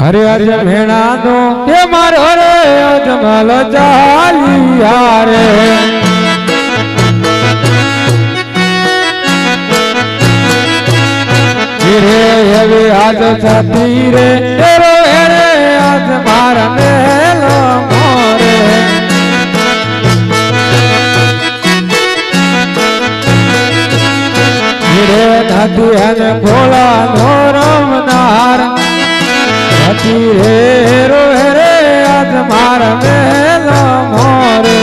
હરે અજ ભેણા નો એ મારો રે અજમલ ચાલિયા રે. રે હવે આજ છતી રે એરો રે આજ મારા મેલો મોરે. રે ધાતુ અને ભોળા ધોરમ રમનાર હતી રે રો રે આજ માર મેલો મોરે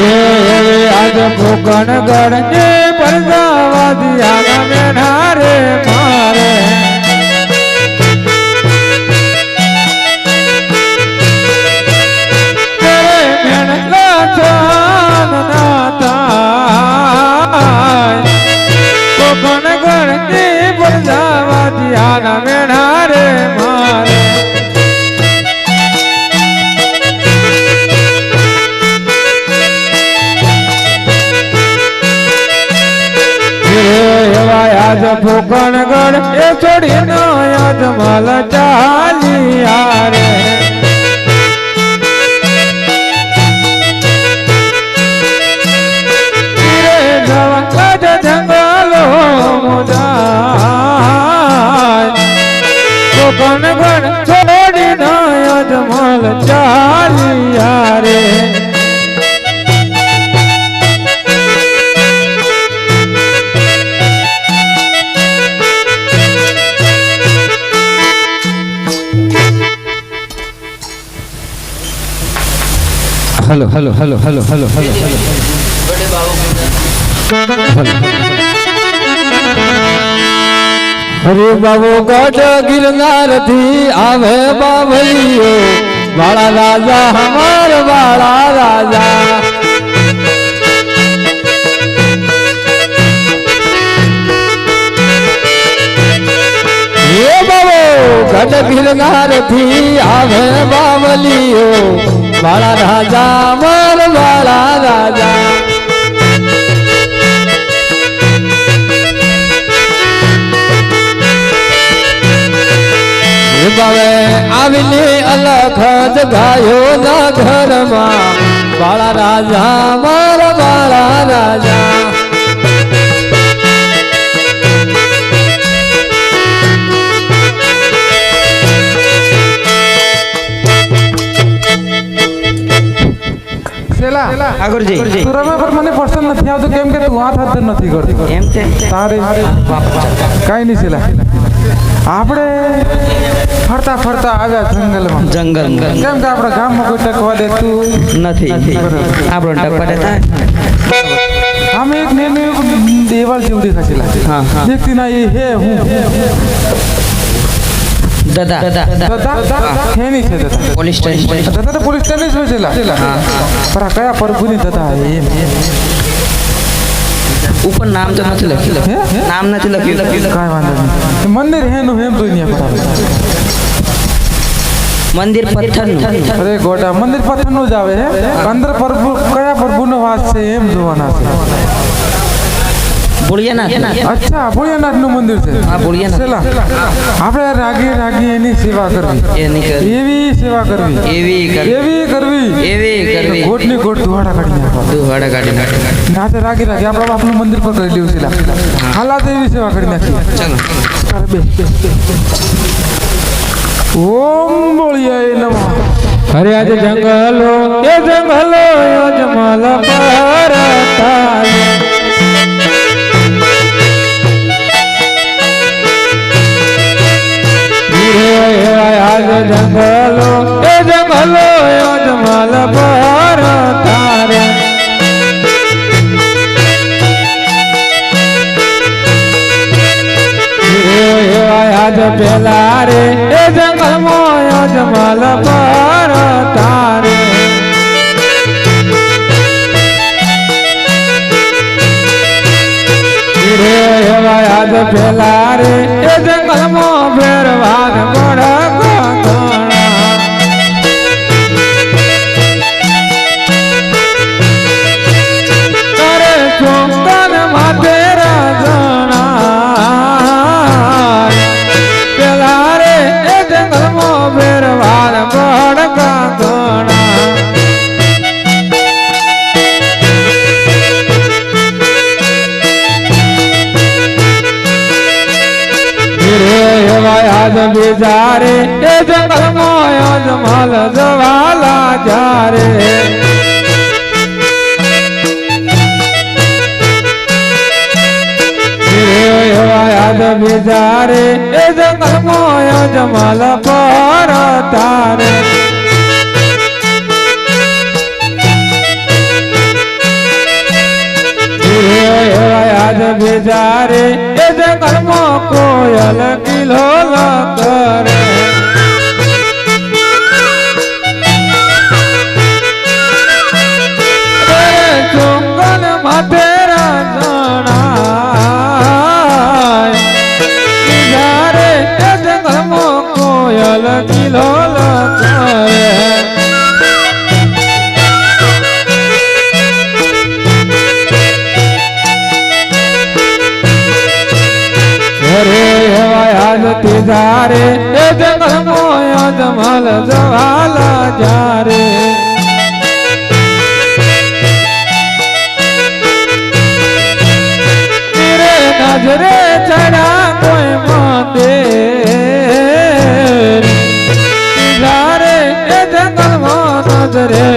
રે આજ ભોગણ ગણ ને પરદાવાદી મેના રે મારે ફૂકણ ગણ એ છોડી નો યાદ માલ ચાલિયા રે રે જવંગજ જંગલો મુજાય ફૂકણ ગણ છોડી નો યાદ માલ ચાલિયા રે hello hello hello hello hello hello hello. હરે બાબો, ગઢ ગિરનારથી આવે બાવલીઓ વાળા રાજા, હમાર વાળા રાજા. હે બાબુ, ગઢ ગિરનારથી આવે બાવલીઓ વાળા રાજા હમાર વાળા રાજા. બાવે આવીને અલખ ગાયો ના ઘરમાં. વાળા રાજા મારા વાળા રાજા. શેલા જઈ તું પર મને પસંદ નથી આવતું કેમ કે તું હાથ હાથ નથી કરતી. એમ છે? તારે કાંઈ નહીં છેલા આપણે ફરતા ફરતા આવ્યા જંગલમાં. જંગલ કેમ કે આપણા ગામમાં કોઈ ટકવા દેતું નથી. આપણો ટકવા દેતા? અમે એક નેમ એક દેવાલ જેવું દેખાય છેલા હા, હા. દેખતી ના એ હે હું. દાદા દાદા દાદા હેની છે પોલીસ સ્ટેશન દાદા તો પોલીસ સ્ટેશન જ હોય છેલા આ કયા પ્રભુની દાદા એમ ઉપર નામ તો નથી લખ્યું નામ નથી લખ્યું કાંઈ વાંધો નહીં મંદિર હેનું હેમ દુનિયા બરાબર મંદિર પથ્થરનું અરે ગોડા મંદિર પથ્થરનું જ આવે હે અંદર પ્રભુ કયા પ્રભુનો વાસ છે એમ જોવાના છે ભોળિયાનાથ. અચ્છા ભોળિયાનાથનું મંદિર છે? હા ભોળિયાનાથ. આપણે રાગી રાગી એની સેવા કરવી. એવી સેવા કરવી. એવી કરવી. એવી કરવી. એવી કરવી. ગોટની ગોટ ધુવાડા કાઢી નાખવા. કાઢી નાખ નાતે રાગી રાગી આપણા બાપનું મંદિર પર કરી લેવું છે હાલાત એવી સેવા કરી નાખી. ચલો. બે. ઓમ બોળિયાય નમઃ. હરે આજ જંગલો એ જંગલો જંગલો અજમલ પરતારે આજ પેલા રે એ અજમલ રે એ જંગલમાં આજ બિજારે એ જંગલમાં અજમલ જવાલા જારે યાદ બિજારે એ જંગલમાં અજમલ પર તારે યાદ બિજારે એ જંગલમાં કોયલ કિલોલ કોયલ કિલોલ કરે ઘરે એવા યાદ તિજારે એ મોય જમલ જવાલા જારે da da da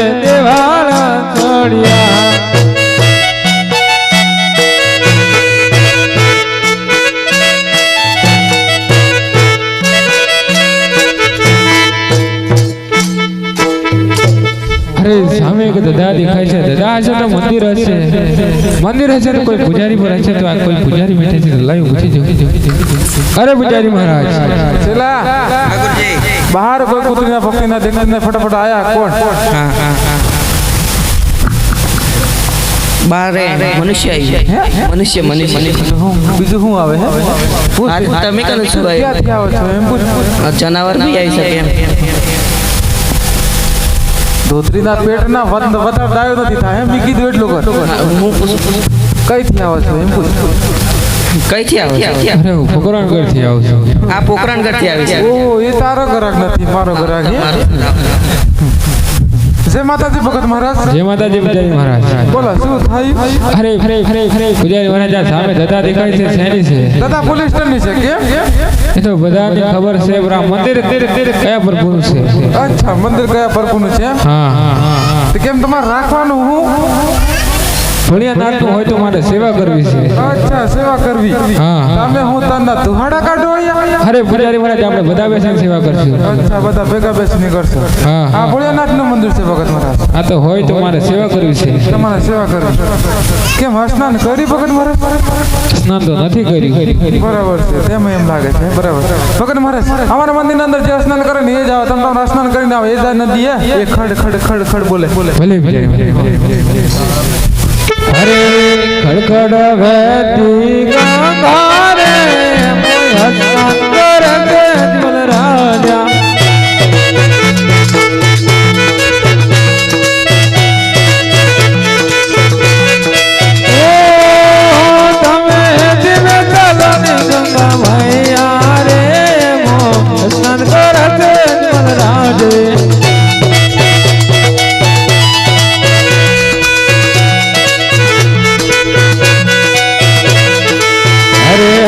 દેખાય હશે તો મંદિર હશે મંદિર હશે તો કોઈ પૂજારી પર હશે તો આ કોઈ પૂજારી બેઠે છે. લાઈ પૂછી જો. અરે પૂજારી મહારાજ. છેલ્લા બહાર કોઈ કુતરીના દેખાઈને ફટાફટ આયા. કોણ? હા હા હા બારે મનુષ્ય આવી જાય મનુષ્ય મનુષ્ય. બીજું શું આવે હે? તમે કને છો જનાવર બી આવી શકે એમ. ધોતરીના પેટના વધ- વધારે ડાયો નથી થાય એમ કીધું એટલું કર. કઈથી આવો છો? એમ પૂછ. કઈથી આવે છે? અરે હું થી આવું છું. આ પોકરણગઢથી આવી છે. ઓ એ તારો ગ્રાહક નથી મારો ગ્રાહક હે? જય માતાજી ભગત મહારાજ. જય માતાજી પૂજારી મહારાજ. બોલો શું થાય? અરે અરે અરે અરે પૂજારી મહારાજ આ સામે દાદા દેખાય છે શેની છે? દાદા પોલીસ સ્ટેશનની છે કેમ એ તો બધાને ખબર છે આ મંદિર કયા પર પૂરું છે? અચ્છા મંદિર કયા પરપુનું છે? હા. હા હા કેમ તમારે રાખવાનું હું? ભણ્યા નાટનું હોય તો મારે સેવા કરવી છે. અચ્છા સેવા કરવી. હા. તમે હું તના તુહાડા કાઢો અરે પૂજારી મહારાજ આપણે બધા બેસીને સેવા કરશું. અચ્છા બધા ભેગા બેસીને કરશું. હા આ હા ભોળિયાનાથનું મંદિર છે ભગત મહારાજ. આ તો હોય તો મારે સેવા કરવી છે. તમારે સેવા કરવી કેમ સ્નાન કરી ભગત મહારાજ? સ્નાન તો નથી કર્યું બરાબર છે તેમ એમ લાગે છે બરાબર ભગત મહારાજ અમારા મંદિરની અંદર જે સ્નાન કરે ને એ જ આવે તમે તમારે સ્નાન કરીને આવે એ જ નદી એ ખડ ખડ ખડ ખડ બોલે. બોલે ભલે ભલે મહારાજ. અરે ખડખડ વહેતી ગંગા રે મોય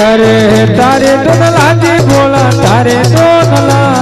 અરે તારે તો લાજી બોલા તારે તો લાજી